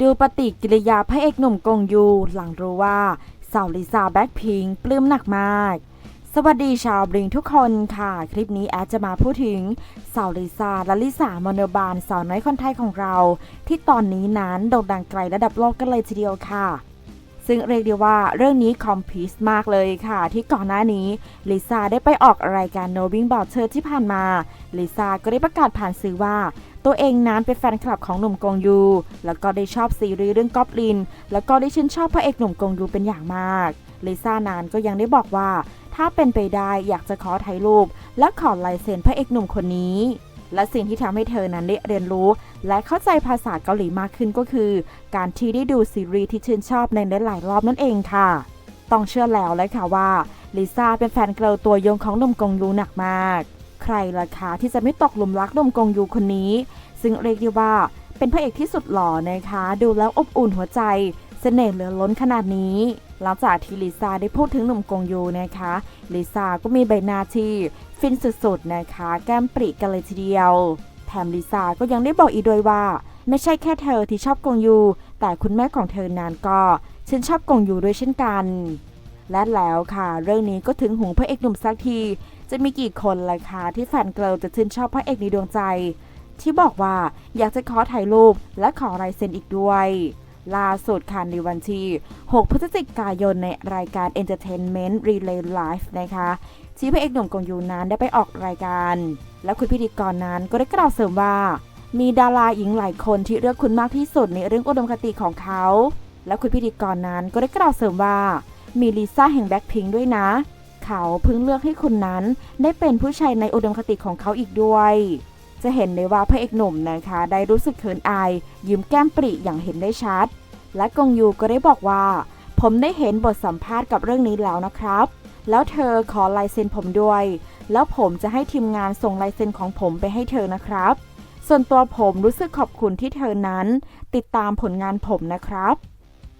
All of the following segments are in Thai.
ดูปฏิกิริยาพระเอกหนุ่มกงยูหลังรู้ว่าสาวลิซาแบ็คพิงค์ปลื้มหนักมาก สวัสดีชาวบลิงทุกคนค่ะ คลิปนี้แอดจะมาพูดถึงสาวลิซาและลิซามอนบานสาวน้อยคนไทยของเรา ที่ตอนนี้นั้นโด่งดังไกลระดับโลกกันเลยทีเดียวค่ะซึ่งเรียกได้ว่าเรื่องนี้คอมพิวส์มากเลยค่ะ ที่ก่อนหน้านี้ลิซ่าได้ไปออกรายการ No Bing About เธอที่ผ่านมาลิซ่าก็ได้ประกาศผ่านสื่อว่า ตัวเองนั้นเป็นแฟนคลับของหนุ่มกงยู แล้วก็ได้ชอบซีรีส์เรื่องก๊อบลิน แล้วก็ได้ชื่นชอบพระเอกหนุ่มกงยูเป็นอย่างมากลิซ่านานก็ยังได้บอกว่า ถ้าเป็นไปได้อยากจะขอถ่ายรูป และขอลายเซ็นพระเอกหนุ่มคนนี้และสิ่งที่ทำให้เธอนั้นได้เรียนรู้ และเข้าใจภาษาเกาหลีมากขึ้นก็คือ การที่ได้ดูซีรีส์ที่ชื่นชอบในหลายๆรอบนั่นเองค่ะ ต้องเชื่อแล้วเลยค่ะว่าลิซ่าเป็นแฟนเกิลตัวยงของหนุ่มกงยูหนักมาก ใครล่ะคะที่จะไม่ตกหลุมรักหนุ่มกงยูคนนี้ ซึ่งเรียกได้ว่าเป็นพระเอกที่สุดหล่อนะคะ ดูแล้วอบอุ่นหัวใจเสน่ห์เหลือล้นขนาดนี้ หลังจากที่ลิซ่าได้พูดถึงหนุ่มกงยูนะคะลิซ่าก็มีใบหน้าที่ฟินสุดๆนะคะ แก้มปริกันเลยทีเดียว แถมลิซ่าก็ยังได้บอกอีกด้วยว่า ไม่ใช่แค่เธอที่ชอบกงยู แต่คุณแม่ของเธอนั้นก็ชื่นชอบกงยูด้วยเช่นกัน และแล้วค่ะ เรื่องนี้ก็ถึงหูพระเอกหนุ่มสักที จะมีกี่คนล่ะคะที่แฟนเกิลจะชื่นชอบพระเอกในดวงใจ ที่บอกว่าอยากจะขอถ่ายรูปและขอลายเซ็นอีกด้วยล่าสุดค่ะในวันที่ 6 พฤศจิกายนในรายการ Entertainment Relay Live นะคะที่พระเอกหนุ่มกงยูนั้นได้ไปออกรายการ และคุณพิธีกรนั้นก็ได้กล่าวเสริมว่า มีดาราหญิงหลายคนที่เลือกคุณมากที่สุดในเรื่องอุดมคติของเขา และคุณพิธีกรนั้นก็ได้กล่าวเสริมว่า มีลิซ่าแห่งแบ็คพิงด้วยนะ เขาพิ่งเลือกให้คุณนั้นได้เป็นผู้ชายในอุดมคติของเขาอีกด้วย จะเห็นได้ว่าพระเอกหนุ่มนะคะ ได้รู้สึกเขินอายยิ้มแก้มปริอย่างเห็นได้ชัด และกงยูก็ได้บอกว่า ผมได้เห็นบทสัมภาษณ์กับเรื่องนี้แล้วนะครับ แล้วเธอขอลายเซ็นผมด้วย แล้วผมจะให้ทีมงานส่งลายเซ็นของผมไปให้เธอนะครับ ส่วนตัวผมรู้สึกขอบคุณที่เธอนั้น ติดตามผลงานผมนะครับ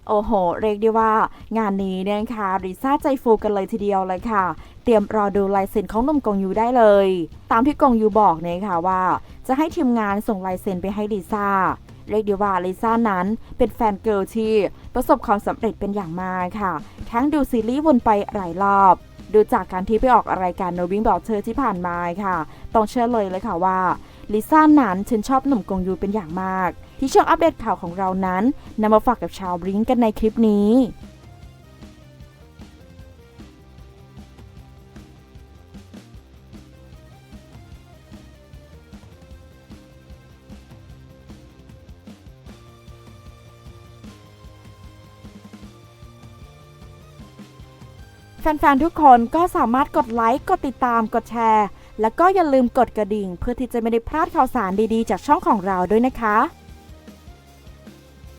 โอ้โห เรียกได้ว่างานนี้เนี่ยนะคะริซ่าใจฟูกันเลยทีเดียวเลยค่ะ เตรียมรอดูลายเซ็นของนุ่มกงยูได้เลย ตามที่กงยูบอกเนี่ยค่ะว่า จะให้ทีมงานส่งลายเซ็นไปให้ริซ่า เรียกได้ว่าลิซ่านั้นเป็นแฟนเกิร์ลที่ประสบความสำเร็จเป็นอย่างมากค่ะ ทั้งดูซีรีส์วนไปหลายรอบดูจากการที่ไปออกรายการโนวิ้งบอทเธอที่ผ่านมาค่ะ ต้องเชื่อเลยเลยค่ะว่าลิซ่านั้นฉันชอบหนุ่มกงยูเป็นอย่างมาก ที่ช่องอัปเดตข่าวของเรานั้นนำมาฝากกับชาวบลิงก์กันในคลิปนี้ ฟนๆ ทุกคนก็สามารถกดไลค์ กดติดตาม กดแชร์ แล้วก็อย่าลืมกดกระดิ่ง เพื่อที่จะไม่ได้พลาดข่าวสารดีๆ จากช่องของเราด้วยนะคะ